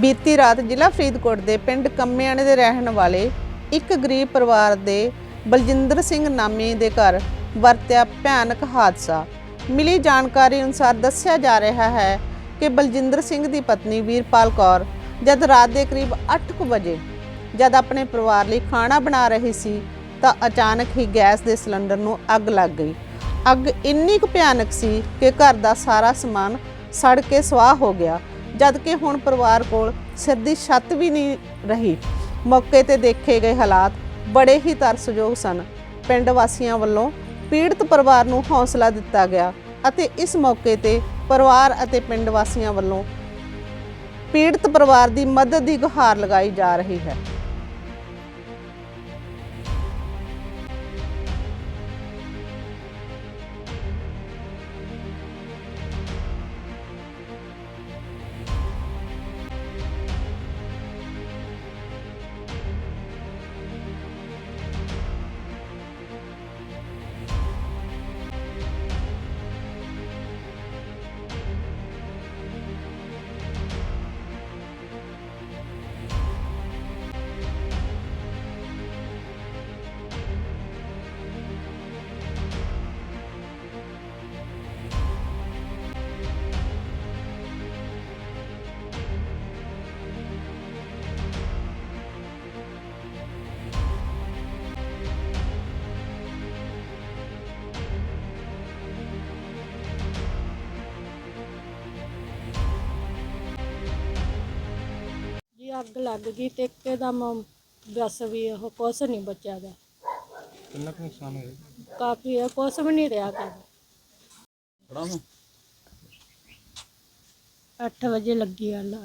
ਬੀਤੀ ਰਾਤ ਜ਼ਿਲ੍ਹਾ ਫਰੀਦਕੋਟ ਦੇ ਪਿੰਡ ਕੰਮਿਆਣੇ ਦੇ ਰਹਿਣ ਵਾਲੇ ਇੱਕ ਗਰੀਬ ਪਰਿਵਾਰ ਦੇ ਬਲਜਿੰਦਰ ਸਿੰਘ ਨਾਮੀ ਦੇ ਘਰ ਵਰਤਿਆ ਭਿਆਨਕ ਹਾਦਸਾ। ਮਿਲੀ ਜਾਣਕਾਰੀ ਅਨੁਸਾਰ ਦੱਸਿਆ ਜਾ ਰਿਹਾ ਹੈ ਕਿ ਬਲਜਿੰਦਰ ਸਿੰਘ ਦੀ ਪਤਨੀ ਵੀਰਪਾਲ ਕੌਰ ਜਦ ਰਾਤ ਦੇ ਕਰੀਬ 8:00 ਵਜੇ ਜਦ ਆਪਣੇ ਪਰਿਵਾਰ ਲਈ ਖਾਣਾ ਬਣਾ ਰਹੀ ਸੀ ਤਾਂ ਅਚਾਨਕ ਹੀ ਗੈਸ ਦੇ ਸਿਲੰਡਰ ਨੂੰ ਅੱਗ ਲੱਗ ਗਈ। ਅੱਗ ਇੰਨੀ ਕੁ ਭਿਆਨਕ ਸੀ ਕਿ ਘਰ ਦਾ ਸਾਰਾ ਸਮਾਨ ਸੜ ਕੇ ਸਵਾਹ ਹੋ ਗਿਆ ਜਦ ਕਿ ਹੁਣ ਪਰਿਵਾਰ ਕੋਲ ਸਿਰ ਦੀ ਛੱਤ ਵੀ ਨਹੀਂ ਰਹੀ। ਮੌਕੇ ਤੇ ਦੇਖੇ ਗਏ ਹਾਲਾਤ ਬੜੇ ਹੀ ਤਰਸਯੋਗ ਸਨ। ਪਿੰਡ ਵਾਸੀਆਂ ਵੱਲੋਂ ਪੀੜਤ ਪਰਿਵਾਰ ਨੂੰ ਹੌਸਲਾ ਦਿੱਤਾ ਗਿਆ ਅਤੇ ਇਸ ਮੌਕੇ ਤੇ ਪਰਿਵਾਰ ਅਤੇ ਪਿੰਡ ਵਾਸੀਆਂ ਵੱਲੋਂ ਪੀੜਤ ਪਰਿਵਾਰ ਦੀ ਮਦਦ ਦੀ ਗੁਹਾਰ ਲਗਾਈ ਜਾ ਰਹੀ ਹੈ। ਅੱਗ ਲੱਗ ਗਈ ਤੇ ਇੱਕਦਮ ਬਸ ਵੀ ਉਹ ਕੁਛ ਨਹੀਂ ਬਚਿਆ ਗਾ। ਕਿੰਨਾ ਕੁ ਨੁਕਸਾਨ ਹੋਇਆ? ਕਾਫੀ ਹੈ ਕੁਛ ਵੀ ਨਹੀਂ ਰਿਹਾ ਗਾ। ਬੜਾ ਨੂੰ 8 ਵਜੇ ਲੱਗੀ ਆ ਲਾ-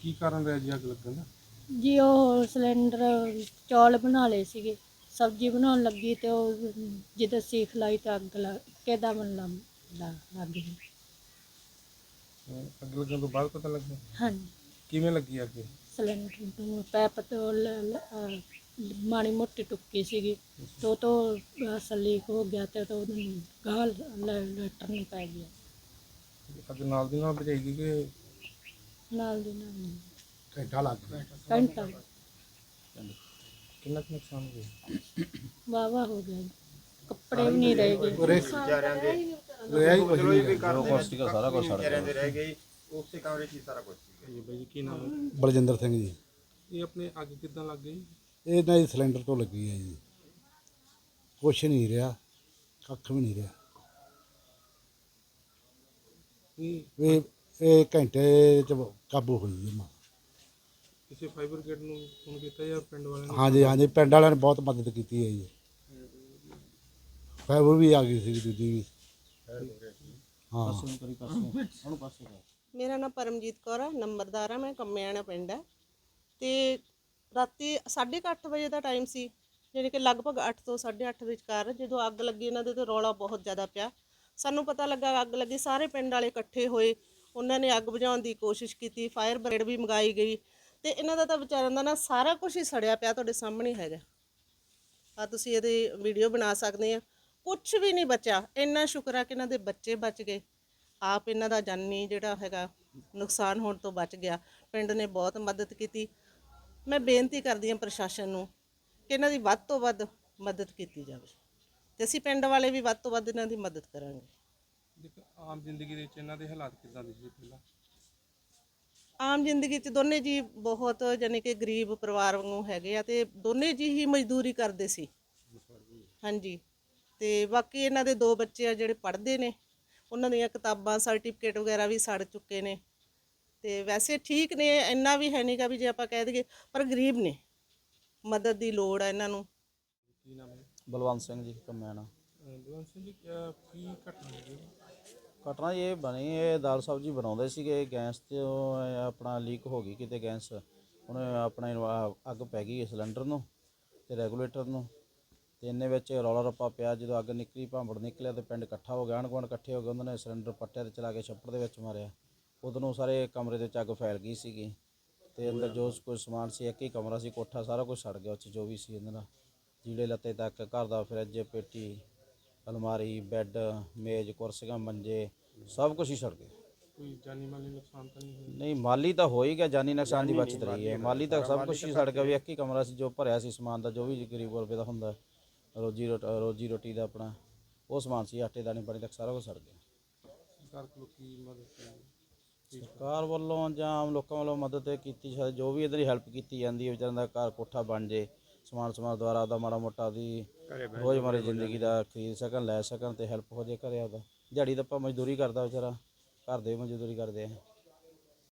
ਕੀ ਕਾਰਨ ਰਿਹਾ ਜੀ ਅੱਗ ਲੱਗਣ ਦਾ? ਜੀ ਉਹ ਸਿਲੰਡਰ ਚੌਲ ਬਣਾ ਲਏ ਸੀਗੇ ਸਬਜ਼ੀ ਬਣਾਉਣ ਲੱਗੀ ਤੇ ਉਹ ਜਦੋਂ ਸੀਖ ਲਾਈ ਤਾਂ ਅੱਗ ਲੱਗ ਇੱਕਦਮ ਲੰਮ ਲੱਗ ਗਈ। ਅਹ ਅੱਗ ਲੱਗਣ ਤੋਂ ਬਾਅਦ ਪਤਾ ਲੱਗਾ ਹਾਂਜੀ। ਕਿਵੇਂ ਲੱਗੀ ਅੱਗ ਸਿਲੰਡਰ ਨੂੰ ਪੈਪ ਤੋਂ ਲ- ਲ- ਅਹ ਮਾੜੀ ਮੋਟੀ ਟੁੱਕੀ ਸੀਗੀ। ਤੋ ਤੋਂ ਬਸ ਲੀਕ ਹੋ ਗਿਆ ਤੇ ਤੋਂ ਗਾਲ ਲੈਟਰ ਨਹੀਂ ਪੈ ਗਿਆ। ਅੱਗ ਨਾਲ ਦੀ ਨਾਲ ਬੁਝਾਈ ਗਈ ਕਿ ਨਾਲ ਦੀ ਨਾਲ ਘੰਟਾ ਲੱਗ ਗਿਆ। ਘੰਟਾ। ਕਿੰਨਾ ਕੁ ਨੁਕਸਾਨ ਹੋ ਗਿਆ? ਵਾਵਾ ਹੋ ਗਿਆ। ਜੀ। ਕੱਪੜੇ ਵੀ ਨਹੀਂ ਰਹੇ ਗਏ। ਰਿਹਾ ਹੀ ਕੁਝ ਨਹੀਂ ਜੀ ਬਾਈ ਜੀ ਕੀ ਨਾਮ? ਹੈ ਬਲਜਿੰਦਰ ਸਿੰਘ ਜੀ। ਇਹ ਆਪਣੇ ਅੱਗ ਕਿੱਦਾਂ ਲੱਗ ਗਈ? ਇਹ ਨਾ ਜੀ ਸਿਲੰਡਰ ਤੋਂ ਲੱਗੀ ਹੈ ਜੀ। ਕੁਛ ਨਹੀਂ ਰਿਹਾ ਕੱਖ ਵੀ ਨਹੀਂ ਰਿਹਾ। ਇਹ ਇਹ ਇਹ ਘੰਟੇ ਚ ਕਾਬੂ ਹੋਈ ਜੀ ਮਾਂ। ਕਿਸੇ ਫਾਈਬਰ ਗੇਟ ਨੂੰ ਫੋਨ ਕੀਤਾ ਜਾਂ ਪਿੰਡ ਵਾਲਿਆਂ ਨੇ? ਹਾਂਜੀ ਹਾਂਜੀ ਪਿੰਡ ਵਾਲਿਆਂ ਨੇ ਬਹੁਤ ਮਦਦ ਕੀਤੀ ਹੈ ਜੀ। ਫਾਈਬਰ ਵੀ ਆ ਗਈ ਸੀ ਦੂਜੀ ਵੀ। ਹਾਂ। ਮੇਰਾ ਨਾਮ ਪਰਮਜੀਤ ਕੌਰ ਆ ਨੰਬਰਦਾਰ ਆ ਮੈਂ ਕੰਮਿਆਣਾ ਪਿੰਡ ਆ। ਤੇ ਰਾਤੀ 8:30 ਵਜੇ ਦਾ ਟਾਈਮ ਸੀ ਯਾਨੀ ਕਿ ਲਗਭਗ 8 ਤੋਂ 8:30 ਵਿਚਕਾਰ ਜਦੋਂ ਅੱਗ ਲੱਗੀ ਇਹਨਾਂ ਦੇ ਤੇ ਰੌਲਾ ਬਹੁਤ ਜ਼ਿਆਦਾ ਪਿਆ। ਸਾਨੂੰ ਪਤਾ ਲੱਗਾ ਅੱਗ ਲੱਗੀ ਸਾਰੇ ਪਿੰਡ ਵਾਲੇ ਇਕੱਠੇ ਹੋਏ ਉਹਨਾਂ ਨੇ ਅੱਗ ਬੁਝਾਉਣ ਦੀ ਕੋਸ਼ਿਸ਼ ਕੀਤੀ ਫਾਇਰ ਬ੍ਰਿਗੇਡ ਵੀ ਮੰਗਾਈ ਗਈ। ਤੇ ਇਹਨਾਂ ਦਾ ਤਾਂ ਵਿਚਾਰਿਆਂ ਦਾ ਨਾ ਸਾਰਾ ਕੁਝ ਹੀ ਸੜਿਆ ਪਿਆ ਤੁਹਾਡੇ ਸਾਹਮਣੇ ਹੈਗਾ। ਆ ਤੁਸੀਂ ਇਹਦੀ ਵੀਡੀਓ ਬਣਾ ਸਕਦੇ ਆ। ਕੁਝ ਵੀ ਨਹੀਂ ਬਚਿਆ। ਇੰਨਾ ਸ਼ੁਕਰ ਆ ਕਿ ਇਹਨਾਂ ਦੇ ਬੱਚੇ ਬਚ ਗਏ। ਆਪ ਇਹਨਾਂ ਦਾ ਜਾਨੀ ਜਿਹੜਾ ਹੈਗਾ ਨੁਕਸਾਨ ਹੋਣ ਤੋਂ ਬਚ ਗਿਆ। ਪਿੰਡ ਨੇ ਬਹੁਤ ਮਦਦ ਕੀਤੀ। ਮੈਂ ਬੇਨਤੀ ਕਰਦੀ ਹਾਂ ਪ੍ਰਸ਼ਾਸਨ ਨੂੰ ਕਿ ਇਹਨਾਂ ਦੀ ਵੱਧ ਤੋਂ ਵੱਧ ਮਦਦ ਕੀਤੀ ਜਾਵੇ। ਤੇ ਅਸੀਂ ਪਿੰਡ ਵਾਲੇ ਵੀ ਵੱਧ ਤੋਂ ਵੱਧ ਇਹਨਾਂ ਦੀ ਮਦਦ ਕਰਾਂਗੇ। ਦੇਖੋ ਆਮ ਜ਼ਿੰਦਗੀ ਦੇ ਵਿੱਚ ਇਹਨਾਂ ਦੇ ਹਾਲਾਤ ਕਿੱਦਾਂ ਦੇ ਸੀ ਪਹਿਲਾਂ? ਆਮ ਜ਼ਿੰਦਗੀ 'ਚ ਦੋਨੇ ਜੀ ਬਹੁਤ ਜਾਨੀ ਕਿ ਗਰੀਬ ਪਰਿਵਾਰ ਵਾਂਗੂ ਹੈਗੇ ਆ ਤੇ ਦੋਨੇ ਜੀ ਹੀ ਮਜ਼ਦੂਰੀ ਕਰਦੇ ਸੀ। ਹਾਂਜੀ। ਤੇ ਬਾਕੀ ਇਹਨਾਂ ਦੇ ਦੋ ਬੱਚੇ ਆ ਜਿਹੜੇ ਪੜ੍ਹਦੇ ਨੇ ਉਹਨਾਂ ਦੀਆਂ ਕਿਤਾਬਾਂ ਸਰਟੀਫਿਕੇਟ ਵਗੈਰਾ ਵੀ ਸੜ ਚੁੱਕੇ ਨੇ। ਤੇ ਵੈਸੇ ਠੀਕ ਨੇ ਇੰਨਾ ਵੀ ਹੈ ਨਹੀਂਗਾ ਵੀ ਜੇ ਆਪਾਂ ਕਹਿ ਦਈਏ ਪਰ ਗਰੀਬ ਨੇ। ਮਦਦ ਦੀ ਲੋੜ ਆ ਇਹਨਾਂ ਨੂੰ। ਕੀ ਨਾਮ ਹੈ? ਬਲਵੰਤ ਸਿੰਘ ਜੀ ਕਮੈਣਾ ਬਲਵੰਤ ਸਿੰਘ ਜੀ ਕੀ ਘਟਨਾ ਹੋਈ ਘਟਨਾ ਇਹ ਬਣੀ ਇਹ ਦਾਲ ਸਬਜ਼ੀ ਬਣਾਉਂਦੇ ਸੀਗੇ ਗੈਸ ਤੇ ਉਹ ਆਪਣਾ ਲੀਕ ਹੋ ਗਈ ਕਿਤੇ ਗੈਸ। ਹੁਣ ਆਪਣਾ ਅੱਗ ਪੈ ਗਈ ਸਿਲੰਡਰ ਨੂੰ ਤੇ ਰੈਗੂਲੇਟਰ ਨੂੰ। ਤੇ ਇੰਨੇ ਵਿੱਚ ਰੌਲਾ ਰੱਪਾ ਪਿਆ ਜਦੋਂ ਅੱਗ ਨਿਕਲੀ ਭਾਂਬੜ ਨਿਕਲਿਆ ਤੇ ਪਿੰਡ ਇਕੱਠਾ ਹੋ ਗਿਆ। ਆਂਢ ਗੁਆਂਢ ਇਕੱਠੇ ਹੋ ਗਏ ਉਹਨਾਂ ਨੇ ਸਿਲੰਡਰ ਪੱਟਿਆ ਤੇ ਚਲਾ ਕੇ ਛੱਪੜ ਦੇ ਵਿੱਚ ਮਾਰਿਆ। ਉਦੋਂ ਨੂੰ ਸਾਰੇ ਕਮਰੇ ਦੇ ਵਿੱਚ ਅੱਗ ਫੈਲ ਗਈ ਸੀਗੀ ਤੇ ਅੰਦਰ ਜੋ ਕੁਝ ਸਮਾਨ ਸੀ ਇੱਕ ਹੀ ਕਮਰਾ ਸੀ ਕੋਠਾ ਸਾਰਾ ਕੁਝ ਸੜ ਗਿਆ ਉਹ 'ਚ ਜੋ ਵੀ ਸੀ ਇਹਨਾਂ ਦਾ। ਜੀੜੇ ਲੱਤੇ ਤੱਕ ਘਰ ਦਾ ਫਰਿੱਜ ਪੇਟੀ ਅਲਮਾਰੀ ਬੈੱਡ ਮੇਜ਼ ਕੁਰਸੀਆਂ ਮੰਜੇ ਸਭ ਕੁਝ ਹੀ ਸੜ ਗਿਆ। ਕੋਈ ਜਾਨੀ ਮਾਲੀ ਨੁਕਸਾਨ ਤਾਂ ਨਹੀਂ ਹੋਇਆ? ਨਹੀਂ ਮਾਲੀ ਤਾਂ ਹੋ ਹੀ ਗਿਆ ਜਾਨੀ ਨੁਕਸਾਨ ਦੀ ਬਚਤ ਰਹੀ ਹੈ। ਮਾਲੀ ਤਾਂ ਸਭ ਕੁਝ ਹੀ ਸੜ ਗਿਆ ਵੀ ਇੱਕ ਹੀ ਕਮਰਾ ਸੀ ਜੋ ਭਰਿਆ ਸੀ ਸਮਾਨ ਦਾ ਜੋ ਵੀ ਗਰੀਬ ਰੁਪਏ ਦਾ ਹੁੰਦਾ। ਰੋਜੀ ਰੋਟ- ਰੋਜੀ ਰੋਟੀ ਦਾ ਆਪਣਾ ਉਹ ਸਮਾਨ ਸੀ ਆਟੇ ਦਾਣੇ ਪਾਣੀ ਤੱਕ ਸਾਰਾ ਕੁਝ ਸੜ ਗਿਆ। ਸਰਕਾਰ ਕੋਲੋਂ ਕੀ ਮਦਦ ਕੀਤੀ? ਸਰਕਾਰ ਵੱਲੋਂ ਜਾਂ ਆਮ ਲੋਕਾਂ ਵੱਲੋਂ ਮਦਦ ਕੀਤੀ ਸ਼ਾਇਦ ਜੋ ਵੀ ਇਹਦੀ ਹੈਲਪ ਕੀਤੀ ਜਾਂਦੀ ਹੈ ਵਿਚਾਰਿਆਂ ਦਾ ਘਰ ਕੋਠਾ ਬਣ ਜੇ ਸਮਾਨ ਸਮਾਨ ਦੁਆਰਾ ਦਾ ਮਾੜਾ ਮੋਟਾ ਦੀ ਰੋਜ਼ਮਰਰਾ ਜ਼ਿੰਦਗੀ ਦਾ ਖਰੀਦ ਸਕਣ ਲੈ ਸਕਣ ਤੇ ਹੈਲਪ ਹੋ ਜੇ ਘਰੇ ਆਪਦਾ। ਦਿਹਾੜੀ ਦੱਪਾ ਮਜ਼ਦੂਰੀ ਕਰਦਾ ਵਿਚਾਰਾ ਘਰ ਦੇ ਵੀ ਮਜ਼ਦੂਰੀ ਕਰਦੇ ਆ।